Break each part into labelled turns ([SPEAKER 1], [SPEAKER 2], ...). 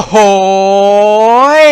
[SPEAKER 1] โอ้โหย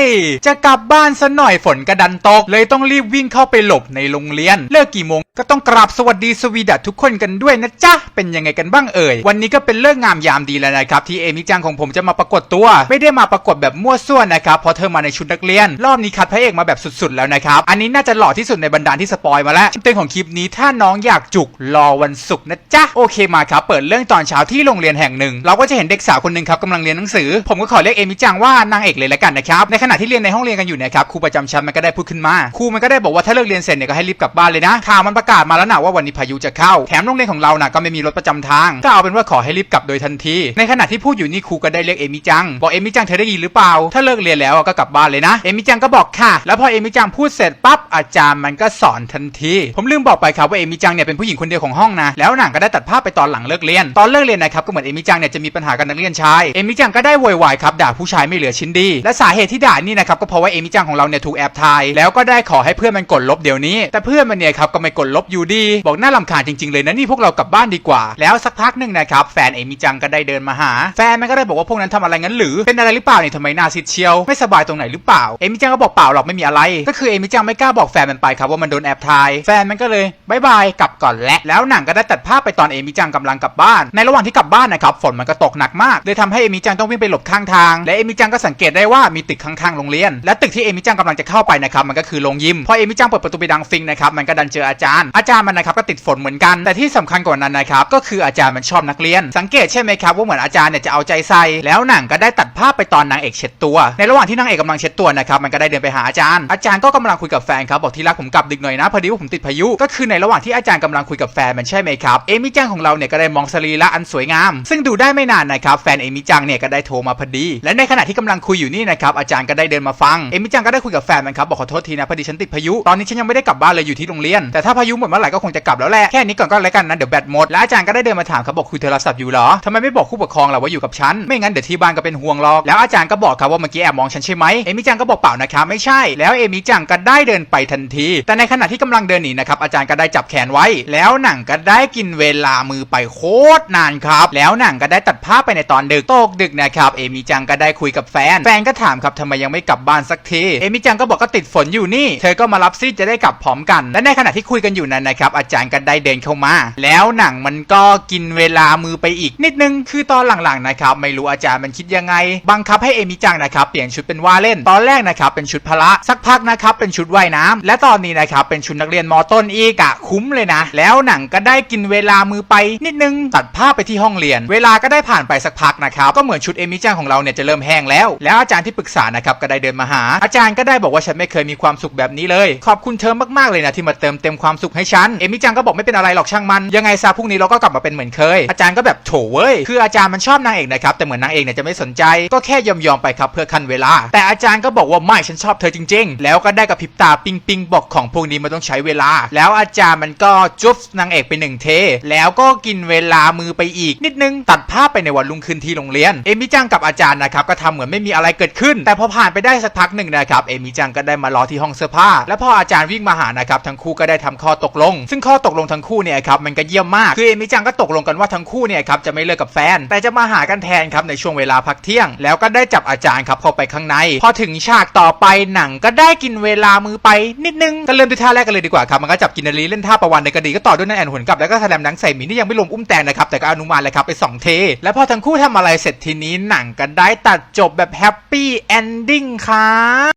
[SPEAKER 1] จะกลับบ้านซะหน่อยฝนกระดันตก เลยต้องรีบวิ่งเข้าไปหลบในโรงเรียน เลิกกี่โมงก็ต้องกราบสวัสดีสวีดัตทุกคนกันด้วยนะจ๊ะ เป็นยังไงกันบ้างเอ่ย วันนี้ก็เป็นเลิกงามยามดีแล้วนะครับ ที่เอมิจังของผมจะมาปรากฏตัว ไม่ได้มาปรากฏแบบมั่วซั่วนะครับเพราะเธอมาในชุดนักเรียน รอบนี้คัดพระเอกมาแบบสุดๆแล้วนะครับ อันนี้น่าจะหล่อที่สุดในบรรดาที่สปอยมาแล้วเต็งของคลิปนี้ถ้าน้องอยากจุกรอวันศุกร์นะจ๊ะโอเคมาครับเปิดเรื่องตอนเช้าที่โรงเรียนแห่งหนึ่ง เราก็จะเห็นเด็กสาวคนหนึ่งครับกำลังเรียนหนังสือ ผมก็ขอเรียกเอมิจังว่านางเอกเลยละกันนะครับในขณะที่เรียนในห้องเรียนกันอยู่เนะครับครูประจำชั้นมันก็ได้พูดขึ้นมาครูมันก็ได้บอกว่าถ้าเลิกเรียนเสร็จเนี่ยก็ให้รีบกลับบ้านเลยนะข่าวมันประกาศมาแล้วนะว่าวันนี้พายุจะเข้าแถมโรงเรียนของเรานะก็ไม่มีรถประจำทางก็เอาเป็นว่าขอให้รีบกลับโดยทันที ในขณะที่พูดอยู่นี่ครูก็ได้เรียกเอมิจังบอกเอมิจังเธอได้ยินหรือเปล่า ถ้าเลิกเรียนแล้วก็กลับบ้านเลยนะ เอมิจังก็บอกค่ะ แล้วพอเอมิจังพูดเสร็จปั๊บอาจารย์มันก็สอนทันที ผมลืมบอกไปครับว่าเอมิจังเนี่ยเป็นผู้หญิงคนเดียวของห้องนะแล้วหนังก็ได้ตัดภาพไปตอนหลังเลิกเรียน ตอนเลิกเรียนนะครับก็เหมือนเอมิจังเนี่ยจะมีปัญหากับนักเรียนชายเอมิจังก็ได้โวยวายครับด่าผู้ชายไม่เหลือชิ้นดี และสาเหตุที่ด่านี่นะครับก็เพราะว่าเอมิจังของเราเนี่ยถูกแอบถ่ายแล้วก็ได้ขอให้เพื่อนมันกดลบเดี๋ยวนี้ แต่เพื่อนมันเนี่ยครับก็ไม่กดลบอยู่ดีบอกน่าลำคาญจริงๆเลยนะนี่พวกเรากลับบ้านดีกว่า แล้วสักพักหนึ่งนะครับแฟนเอมิจังก็ได้เดินมาหา แฟนมันก็ได้บอกว่าพวกนั้นทำอะไรงั้นหรือเป็นอะไรหรือเปล่าเนี่ยทำไมหน้าซิดเชียวไม่สบายตรงไหนหรือเปล่าเอมิจังก็บอกเปล่าหรอกไม่มีอะไร ก็คือเอมิจังไม่กล้าบอกแฟนมันไปครับว่ามันโดนแอบถ่ายแฟนมันก็เลยบายบายกลับก่อนและ แล้วหนังก็ได้ตัดภาพไปตอนเอมิจังกำลังกลับบ้าน ในระหว่างที่กลับบ้านนะครับฝนมันก็ตกหนักมากเลยทำให้เอมิจังต้องวิ่งไปหลบข้างทางและเอมิจังก็สังเกตได้ว่ามีตึกข้างๆโรงเรียน และตึกที่เอมิจังกำลังจะเข้าไปนะครับมันก็คือโรงยิมพอเอมิจังเปิดประตูไปดังฟิงนะครับมันก็ดันเจออาจารย์ อาจารย์มันนะครับก็ติดฝนเหมือนกัน แต่ที่สำคัญกว่านั้นนะครับก็คืออาจารย์มันชอบนักเรียน สังเกตใช่ไหมครับว่าเหมือนอาจารย์เนี่ยจะเอาใจใส่แล้วหนังก็ได้ตัดภาพไปตอนนางเอกเช็ดตัว ในระหว่างที่นางเอกกำลังเช็ดตัวนะครับมันก็ได้เดินไปหาอาจารย์ อาจารย์ก็กำลังคุยกับแฟนครับบอกที่รักผมกลับดึกหน่อยนะพอดีว่าผมติดพายุ ก็คือในระหว่างที่อาจารย์กำลังคุยกับแฟนมันใช่ไหมครับเอมิจังของเราเนี่ยก็ได้มองสรีระอันสวยงาม ซึ่งดูได้ไม่นานนะครับแฟนเอมิจังเนี่ยก็ได้โทรมาพอดีและในขณะที่กำลังคุยอยู่นี่นะครับอาจารย์ก็ได้เดินมาฟัง เอมิจังก็ได้คุยกับแฟนมันครับบอกขอโทษทีนะพอดีฉันติดพายุ ตอนนี้ฉันยังไม่ได้กลับบ้านเลยอยู่ที่โรงเรียน แต่ถ้าพายุหมดเมื่อไหร่ก็คงจะกลับแล้วแหละ แค่นี้ก่อนก็แล้วกันนะเดี๋ยวแบตหมด และอาจารย์ก็ได้เดินมาถามครับบอกคุยโทรศัพท์อยู่เหรอทำไมไม่บอกผู้ปกครองล่ะว่าอยู่กับฉัน ไม่งั้นเดี๋ยวที่บ้านก็เป็นห่วงหรอก แล้วอาจารย์ก็บอกครับว่าเมื่อกี้แอบมองฉันใช่ไหมเอมิจังก็บอกเปล่านะครับไม่ใช่ แล้วเอมิจังก็ได้เดินไปทันที แต่ในขณะที่กำลังเดินหนีนะครับอาจารย์ก็ได้จับแขนไว้ แล้วหนังก็ได้กินเวลามือไปโคตรนานครับ แล้วหนังก็ได้ตัดภาพไปในตอนดึกตกดึกนะครับเอมิจังก็ได้คุยกับแฟน แฟนก็ถามครับทำไมยังไม่กลับบ้านสักที เอมิจังก็บอกก็ติดฝนอยู่นี่ เธอก็มารับซิจะได้กลับพร้อมกัน และในขณะที่คุยกันอยู่นั้นนะครับ อาจารย์ก็ได้เดินเข้ามา แล้วหนังมันก็กินเวลามือไปอีกนิดนึง คือตอนหลังๆนะครับ ไม่รู้อาจารย์มันคิดยังไง บังคับให้เอมิจังนะครับเปลี่ยนชุดเป็นว่าเล่น ตอนแรกนะครับเป็นชุดพละ สักพักนะครับเป็นชุดว่ายน้ำและตอนนี้นะครับเป็นชุดนักเรียนมอต้นอีกอะคุ้มเลยนะ แล้วหนังก็ได้กินเวลามือไปนิดนึง ตัดภาพไปที่ห้องเรียน เวลาก็ได้ผ่านไปสักพักนะครับ ก็เหมือนชุดเอมิจังของเราเนี่ยจะเริ่มแห้งแล้ว แล้วอาจารย์ที่ปรึกษานะครับก็ได้เดินมาหา อาจารย์ก็ได้บอกว่าฉันไม่เคยมีความสุขแบบนี้เลย ขอบคุณเธอมากๆเลยนะที่มาเติมเต็มความสุขให้ฉันเอมิจังก็บอกไม่เป็นอะไรหรอกช่างมันยังไงซะพรุ่งนี้เราก็กลับมาเป็นเหมือนเคย อาจารย์ก็แบบโถเว้ยคืออาจารย์มันชอบนางเอกนะครับแต่เหมือนนางเอกเนี่ยจะไม่สนใจ ก็แค่ยอมยอมไปครับเพื่อคันเวลา แต่อาจารย์ก็บอกว่าไม่ฉันชอบเธอจริง ๆ แล้วก็ได้กับพริบตาปิงปิงบอกของพวกนี้มันต้องใช้เวลา แล้วอาจารย์มันก็จุ๊บนางเอกไปหนึ่งเท แล้วก็กินเวลามือไปอีกนิดนึงตัดภาพไปในวันรุ่งขึ้นที่โรงเรียน เอมิจังกับอาจารย์นะครับก็ทำเหมือนไม่มีอะไรเกิดขึ้น แต่พอผ่านไปได้สักพักหนึ่งนะครับเอมิจังก็ได้มารอที่ห้องเสื้อผ้า และพออาจารย์วิ่งมาหานะครับทั้งคู่ก็ได้ทำข้อตกลง ซึ่งข้อตกลงทั้งคู่เนี่ยครับมันก็เยี่ยมมากคือเอมิจังก็ตกลงกันว่าทั้งคู่เนี่ยครับจะไม่เลิกกับแฟน แต่จะมาหากันแทนครับในช่วงเวลาพักเที่ยง แล้วก็ได้จับอาจารย์ครับเข้าไปข้างใน พอถึงฉากต่อไปหนังก็ได้กินเวลามือไปนิดนึงก็เริ่มด้วยท่าแรกกันเลยดีกว่าครับมันก็จับกินนารีเล่นท่าประวันในกระดีก็ต่อด้วยนั่นแอนหุนกลับแล้วก็แสลมหนังใส่หมีนี่ยังไม่รวมอุ้มแตงนะครับแต่ก็อนุมานเลยครับไปสองเท แล้วพอทั้งคู่ทำอะไรเสร็จทีนี้หนังก็ได้ตัดจบแบบแฮปปี้เอนดิ้งครับ